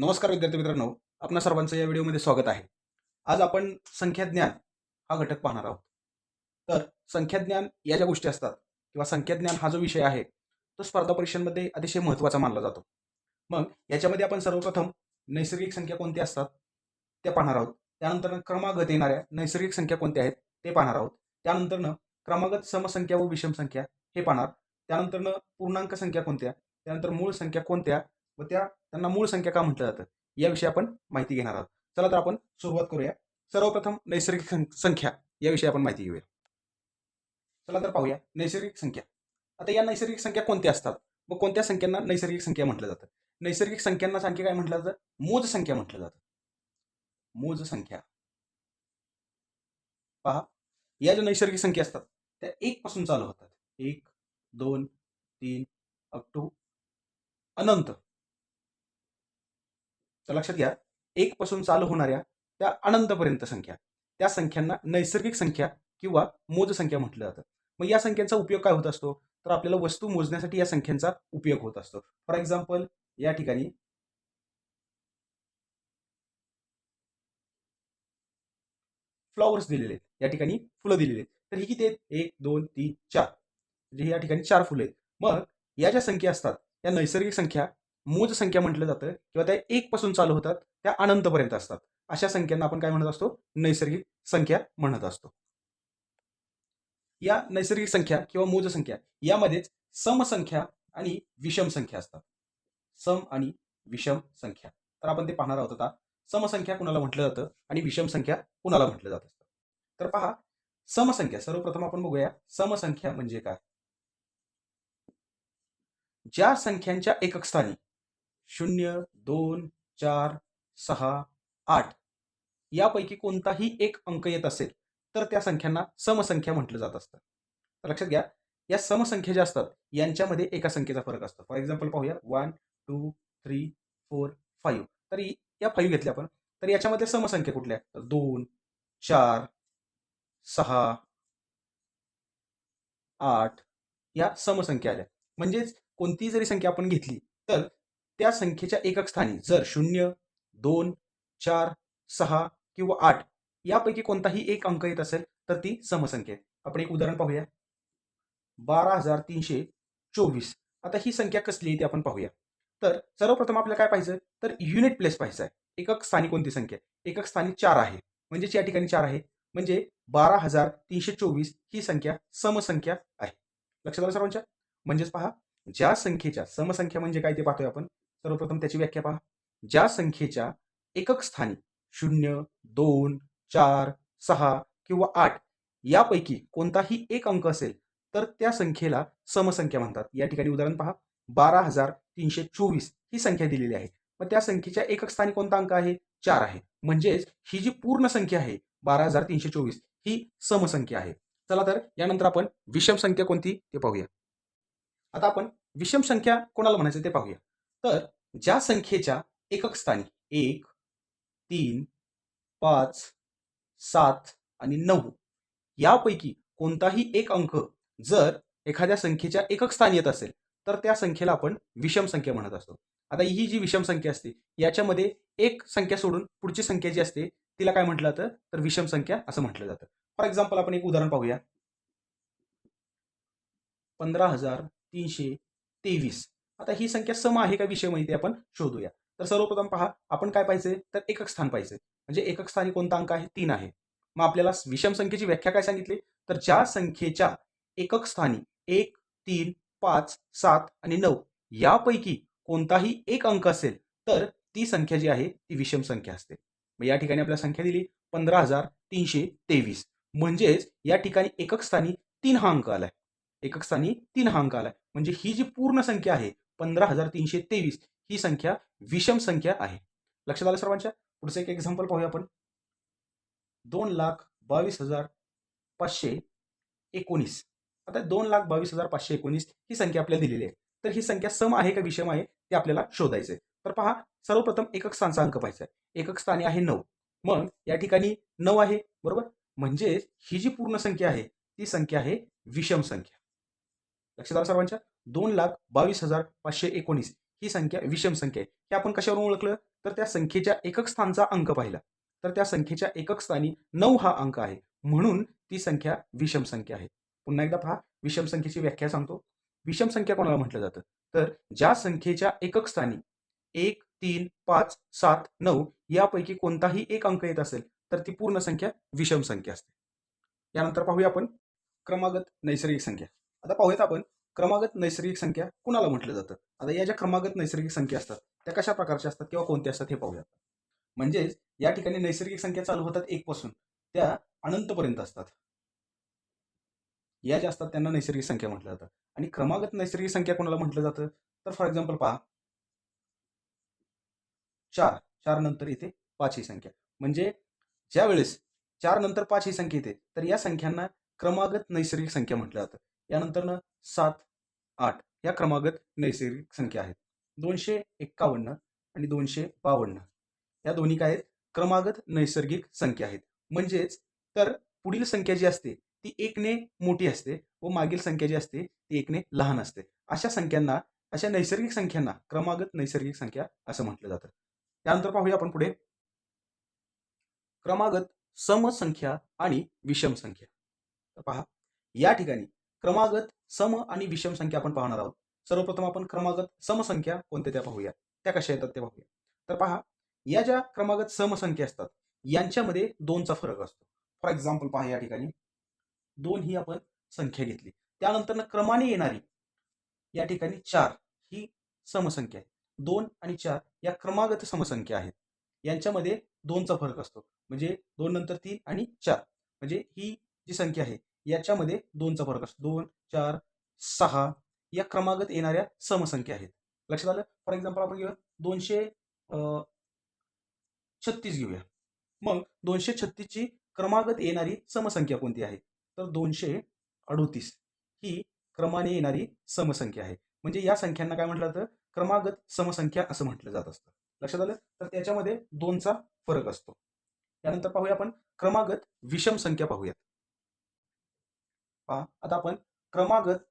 नमस्कार विद्यार्थी मित्रांनो आपणा सर्वांचं या व्हिडिओमध्ये स्वागत आहे. आज आपण संख्याज्ञान हा घटक पाहणार आहोत. तर संख्याज्ञान या ज्या गोष्टी असतात किंवा संख्याज्ञान हा जो विषय आहे तो स्पर्धा परीक्षांमध्ये अतिशय महत्त्वाचा मानला जातो. मग याच्यामध्ये आपण सर्वप्रथम नैसर्गिक संख्या कोणत्या असतात त्या पाहणार आहोत. त्यानंतर क्रमागत येणाऱ्या नैसर्गिक संख्या कोणत्या आहेत ते पाहणार आहोत. त्यानंतरनं क्रमागत समसंख्या व विषम संख्या हे पाहणार. त्यानंतरनं पूर्णांक संख्या कोणत्या त्यानंतर मूळ संख्या कोणत्या व त्या त्यांना मूळ संख्या का म्हटलं जातं? याविषयी आपण माहिती घेणार आहोत. चला तर आपण सुरुवात करूया. सर्वप्रथम नैसर्गिक सं- संख्या याविषयी आपण माहिती घेऊया. चला तर पाहूया. नैसर्गिक संख्या. आता या नैसर्गिक संख्या कोणत्या असतात? व कोणत्या संख्यांना नैसर्गिक संख्या म्हटलं जातं? नैसर्गिक संख्यांना आणखी काय म्हटलं जातं? मोज संख्या म्हटलं जातं. मोज संख्या. पहा. या ज्या नैसर्गिक संख्या असतात त्या एक पासून चालू होतात. एक दोन तीन अप टू अनंत. तर लक्षात घ्या एक पासून चालू होणाऱ्या त्या अनंतपर्यंत संख्या. त्या संख्यांना नैसर्गिक संख्या किंवा मोज संख्या म्हटलं जातं. मग या संख्यांचा उपयोग काय होत असतो? तर आपल्याला वस्तू मोजण्यासाठी या संख्यांचा उपयोग होत असतो. फॉर एक्झाम्पल या ठिकाणी फ्लॉवर्स दिलेले आहेत. या ठिकाणी फुलं दिलेली आहेत. तर ही किती आहेत? एक दोन तीन चार. म्हणजे या ठिकाणी चार फुलं आहेत. मग या ज्या संख्या असतात या नैसर्गिक संख्या मूज संख्या म्हटलं जातं किंवा त्या एक पासून चालू होतात त्या अनंतपर्यंत असतात. अशा संख्यांना आपण काय म्हणत असतो? नैसर्गिक संख्या म्हणत असतो. या नैसर्गिक संख्या किंवा मूज संख्या यामध्येच समसंख्या आणि विषम संख्या असतात. सम आणि विषम संख्या. तर आपण ते पाहणार आहोत आता. समसंख्या कुणाला म्हटलं जातं आणि विषम संख्या कुणाला म्हटलं जात असतं? तर पहा समसंख्या सर्वप्रथम आपण बघूया. समसंख्या म्हणजे काय? ज्या संख्यांच्या एकक स्थानी शून्य दोन चार सहा आठ यापैकी कोणताही एक अंक येत असेल तर त्या संख्यांना समसंख्या म्हटलं जात असतं. तर लक्षात घ्या या समसंख्या ज्या असतात यांच्यामध्ये एका संख्येचा फरक असतो. फॉर एक्झाम्पल पाहूया. One two three four five तर या फाईव्ह घेतल्या आपण तर याच्यामध्ये समसंख्या कुठल्या? तर दोन चार सहा आठ या समसंख्या आल्या. म्हणजेच कोणतीही जरी संख्या आपण घेतली तर त्या संख्येच्या एकक स्थानी जर शून्य दोन चार सहा किंवा आठ यापैकी कोणताही एक अंक येत असेल तर ती समसंख्या आहे. आपण एक उदाहरण पाहूया. बारा हजार तीनशे चोवीस. आता ही संख्या कसली आहे ती आपण पाहूया. तर सर्वप्रथम आपल्याला काय पाहिजे तर युनिट प्लेस पाहिजे आहे एकक स्थानी कोणती संख्या? आहे? एकक स्थानी चार आहे. म्हणजेच या ठिकाणी चार आहे. म्हणजे बारा हजार तीनशे चोवीस ही संख्या समसंख्या आहे. लक्षात आलं सर्वांच्या? म्हणजेच पहा ज्या संख्येच्या समसंख्या म्हणजे काय ते पाहतोय आपण. सर्वप्रथम त्याची व्याख्या पहा. ज्या संख्येच्या एकक स्थानी शून्य दोन चार सहा किंवा आठ यापैकी कोणताही एक अंक असेल तर त्या संख्येला समसंख्या म्हणतात. या ठिकाणी उदाहरण पहा. बारा हजार तीनशे चोवीस ही संख्या दिलेली आहे. मग त्या संख्येच्या एकक स्थानी कोणता अंक आहे? चार आहे. म्हणजेच ही जी पूर्ण संख्या आहे बारा हजार तीनशे चोवीस ही समसंख्या आहे. चला तर यानंतर आपण विषम संख्या कोणती? ते पाहूया. आता आपण विषम संख्या कोणाला म्हणायचं ते पाहूया. तर ज्या संख्येच्या एकक स्थानी एक तीन पाच सात आणि नऊ यापैकी कोणताही एक अंक जर एखाद्या संख्येच्या एकक स्थानी येत असेल तर त्या संख्येला आपण विषम संख्या म्हणत असतो. आता ही जी विषम संख्या असते याच्यामध्ये एक संख्या सोडून पुढची संख्या जी असते तिला काय म्हटलं जातं? तर विषम संख्या असं म्हटलं जातं. फॉर एक्झाम्पल आपण एक उदाहरण पाहूया. पंधरा हजार तीनशे तेवीस. आता ही संख्या सम आहे का विषय माहिती आपण शोधूया. तर सर्वप्रथम पहा आपण काय पाहिजे तर एकक स्थान पाहिजे म्हणजे एकक स्थानी कोणता अंक आहे? तीन आहे. मग आपल्याला विषम संख्येची व्याख्या काय सांगितली? तर ज्या संख्येच्या एकक स्थानी एक तीन पाच सात आणि नऊ यापैकी कोणताही एक अंक असेल तर ती संख्या जी आहे ती विषम संख्या असते. मग या ठिकाणी आपल्याला संख्या दिली पंधरा हजार तीनशे तेवीस. म्हणजेच या ठिकाणी एकक स्थानी तीन हा अंक आलाय. एकक स्थानी तीन हा अंक आलाय. म्हणजे ही जी पूर्ण संख्या आहे पंधरा हजार तीनशे तेवीस ही संख्या विषम संख्या आहे. लक्षात आलं सर्वांच्या? पुढचं एक एक्झाम्पल पाहूया आपण. दोन लाख बावीस हजार पाचशे एकोणीस. आता दोन लाख बावीस हजार पाचशे एकोणीस ही संख्या आपल्याला दिलेली आहे. तर ही संख्या सम आहे का विषम आहे ते आपल्याला शोधायचं आहे तर पहा सर्वप्रथम एकक स्थानचा अंक पाहायचा आहे. एकक स्थानी आहे नऊ. मग या ठिकाणी नऊ आहे बरोबर? म्हणजे ही जी पूर्ण संख्या आहे ती संख्या आहे विषम संख्या. लक्षात आलं सर्वांच्या? दोन लाख बावीस हजार पाचशे एकोणीस ही संख्या विषम संख्या आहे. हे आपण कशावरून ओळखलं? तर त्या संख्येच्या एकक स्थानचा अंक पाहिला. तर त्या संख्येच्या एकक स्थानी नऊ हा अंक आहे. म्हणून ती संख्या विषम संख्या आहे. पुन्हा एकदा पहा. विषम संख्येची व्याख्या सांगतो. विषम संख्या कोणाला म्हटलं जातं? तर ज्या संख्येच्या एकक स्थानी एक तीन पाच सात नऊ यापैकी कोणताही एक अंक येत असेल तर ती पूर्ण संख्या विषम संख्या असते. यानंतर पाहूया आपण क्रमागत नैसर्गिक संख्या. आता पाहूयात आपण क्रमागत नैसर्गिक संख्या कुणाला म्हटलं जातं? आता या ज्या क्रमागत नैसर्गिक संख्या असतात त्या कशा प्रकारच्या असतात किंवा कोणत्या असतात हे पाहूयात म्हणजेच या ठिकाणी नैसर्गिक संख्या चालू होतात एक पासून त्या अनंतपर्यंत असतात. या ज्या असतात त्यांना नैसर्गिक संख्या म्हटलं जातं. आणि क्रमागत नैसर्गिक संख्या कोणाला म्हटलं जातं? तर फॉर एक्झाम्पल पहा. चार. चार नंतर येते पाच ही संख्या. म्हणजे ज्या वेळेस चार नंतर पाच ही संख्या येते तर या संख्यांना क्रमागत नैसर्गिक संख्या म्हटलं जातं. यानंतर सात आठ या क्रमागत नैसर्गिक संख्या आहेत. दोनशे एक्कावन्न आणि दोनशे बावन्न. या दोन्ही काय आहेत? क्रमागत नैसर्गिक संख्या आहेत. म्हणजेच तर पुढील संख्या जी असते ती एकने मोठी असते व मागील संख्या जी असते ती एकने लहान असते. अशा संख्यांना अशा नैसर्गिक संख्यांना क्रमागत नैसर्गिक संख्या असं म्हटलं जातं. त्यानंतर पाहूया आपण पुढे. क्रमागत समसंख्या आणि विषम संख्या तर पहा या ठिकाणी क्रमागत सम आणि विषम संख्या आपण पाहणार आहोत. सर्वप्रथम आपण क्रमागत समसंख्या कोणत्या त्या पाहूया. त्या कशा येतात ते पाहूया. तर पहा या ज्या क्रमागत समसंख्या असतात यांच्यामध्ये दोनचा फरक असतो. फॉर एक्झाम्पल पहा या ठिकाणी. दोन ही आपण संख्या घेतली. त्यानंतर क्रमाने येणारी या ठिकाणी चार ही समसंख्या आहे. दोन आणि चार या क्रमागत समसंख्या आहेत. यांच्यामध्ये दोनचा फरक असतो. म्हणजे दोन नंतर तीन आणि चार. म्हणजे ही जी संख्या आहे याच्यामध्ये दोनचा फरक असतो. दोन चार सहा या क्रमागत येणाऱ्या समसंख्या आहेत. लक्षात आलं? फॉर एक्झाम्पल आपण घेऊया. दोनशे अं, छत्तीस घेऊया. मग दोनशे छत्तीसची क्रमागत येणारी समसंख्या कोणती आहे? तर दोनशे अडोतीस ही क्रमाने येणारी समसंख्या आहे. म्हणजे या संख्यांना काय म्हटलं जातं? क्रमागत समसंख्या असं म्हटलं जात असतं. लक्षात आलं? तर त्याच्यामध्ये दोनचा फरक असतो. त्यानंतर पाहूया आपण क्रमागत विषम संख्या पाहूयात. पहा आता आपण क्रमागत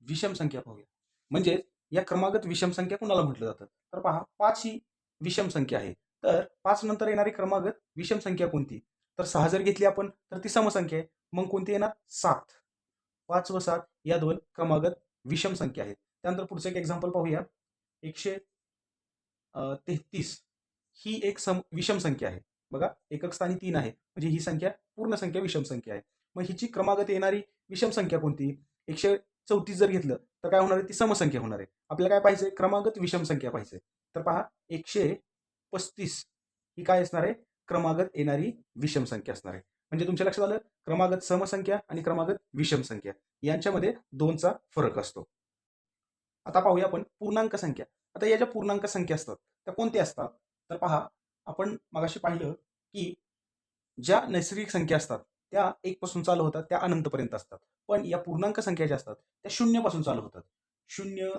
विषम संख्या पाहूया. म्हणजे या क्रमागत विषम संख्या कुणाला म्हटलं जातं? तर पहा पाच ही विषम संख्या आहे. तर पाच नंतर येणारी क्रमागत विषम संख्या कोणती? तर सहा जर घेतली आपण तर ती समसंख्या आहे. मग कोणती येणार? सात. पाच व सात या दोन क्रमागत विषम संख्या आहेत. त्यानंतर पुढचं एक एक्झाम्पल पाहूया. एकशे तेहतीस ही एक सम विषम संख्या आहे. बघा एकक स्थानी तीन आहे. म्हणजे ही संख्या पूर्ण संख्या विषम संख्या आहे. मग हिची क्रमागत येणारी विषम संख्या कोणती? एकशे चौतीस जर घेतलं तर काय होणार आहे? ती समसंख्या होणार आहे. आपल्याला काय पाहिजे? क्रमागत विषम संख्या पाहिजे. तर पहा एकशे पस्तीस ही काय असणार आहे? क्रमागत येणारी विषम संख्या असणार आहे. म्हणजे तुमच्या लक्षात आलं? क्रमागत समसंख्या आणि क्रमागत विषम संख्या. यांच्यामध्ये दोनचा फरक असतो. आता पाहूया आपण पूर्णांक संख्या. आता या ज्या पूर्णांक संख्या असतात त्या कोणत्या असतात? तर पहा आपण मगाशी पाहिलं की ज्या नैसर्गिक संख्या असतात त्या एक पासून चालू होतात त्या अनंतपर्यंत असतात. पण या पूर्णांक संख्या ज्या असतात त्या शून्यपासून चालू होतात. शून्य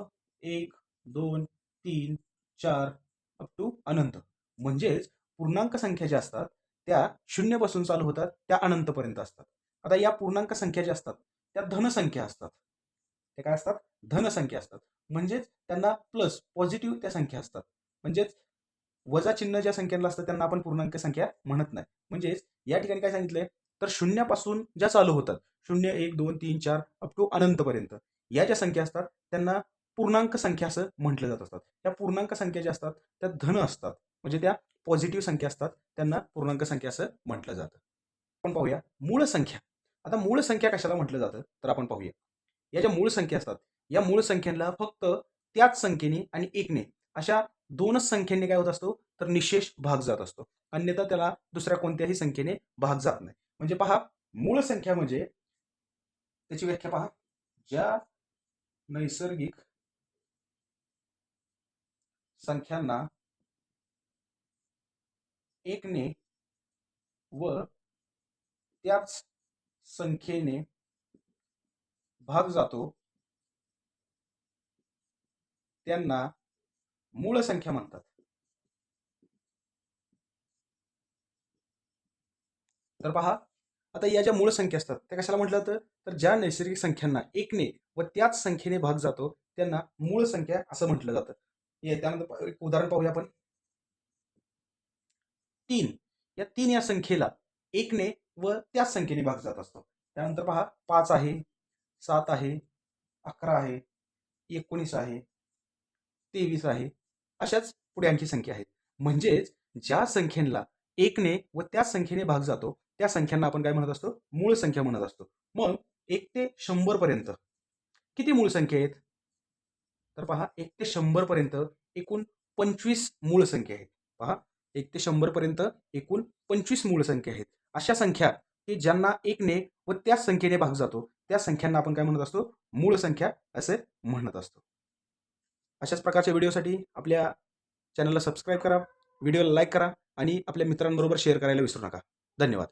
एक दोन तीन चार अप टू अनंत. म्हणजेच पूर्णांक संख्या ज्या असतात त्या शून्यपासून चालू होतात त्या अनंतपर्यंत असतात. आता या पूर्णांक संख्या ज्या असतात त्या धनसंख्या असतात. त्या काय असतात? धनसंख्या असतात. म्हणजेच त्यांना प्लस पॉझिटिव्ह त्या संख्या असतात. म्हणजेच वजा चिन्ह ज्या संख्यांना असतात त्यांना आपण पूर्णांक संख्या म्हणत नाही. म्हणजेच या ठिकाणी काय सांगितलंय? तर शून्यापासून ज्या चालू होतात शून्य एक दोन तीन चार अप टू अनंतपर्यंत या ज्या संख्या असतात त्यांना पूर्णांक संख्या असं म्हटलं जात असतात. त्या पूर्णांक संख्या ज्या असतात त्या धन असतात. म्हणजे त्या पॉझिटिव्ह संख्या असतात त्यांना पूर्णांक संख्या असं म्हटलं जातं. आपण पाहूया मूळ संख्या. आता मूळ संख्या कशाला म्हटलं जातं? तर आपण पाहूया. या ज्या मूळ संख्या असतात या मूळ संख्येला फक्त त्याच संख्येने आणि एकने अशा दोनच संख्येने काय होत असतो? तर निशेष भाग जात असतो. अन्यथा त्याला दुसऱ्या कोणत्याही संख्येने भाग जात नाही. म्हणजे पहा मूळ संख्या म्हणजे त्याची व्याख्या पहा. ज्या नैसर्गिक संख्यांना एकने व त्याच संख्येने भाग जातो त्यांना मूळ संख्या म्हणतात. तर पहा आता या ज्या मूळ संख्या असतात त्या कशाला म्हटलं जातं? तर ज्या नैसर्गिक संख्यांना एकने व त्याच संख्येने भाग जातो त्यांना मूळ संख्या असं म्हटलं जातं. हे त्यानंतर एक उदाहरण पाहूया आपण. तीन. या तीन या संख्येला एकने व त्याच संख्येने भाग जात असतो. त्यानंतर पहा पाच आहे सात आहे अकरा आहे एकोणीस आहे तेवीस आहे अशाच पुढे आणखी संख्या आहेत. म्हणजेच ज्या संख्येला एकने व त्याच संख्येने भाग जातो त्या संख्यांना आपण काय म्हणत असतो? मूळ संख्या म्हणत असतो. मग एक ते शंभर पर्यंत. किती मूळ संख्या आहेत? तर पहा एक ते शंभर पर्यंत एकूण पंचवीस मूळ संख्या आहेत. पहा एक ते शंभर पर्यंत एकूण पंचवीस मूळ संख्या आहेत. अशा संख्या की ज्यांना एकने व त्याच संख्येने भाग जातो त्या संख्यांना आपण काय म्हणत असतो? मूळ संख्या असे म्हणत असतो. अशाच प्रकारच्या व्हिडिओसाठी आपल्या चॅनलला सबस्क्राईब करा व्हिडिओला लाईक करा आणि आपल्या मित्रांबरोबर शेअर करायला विसरू नका. धन्यवाद.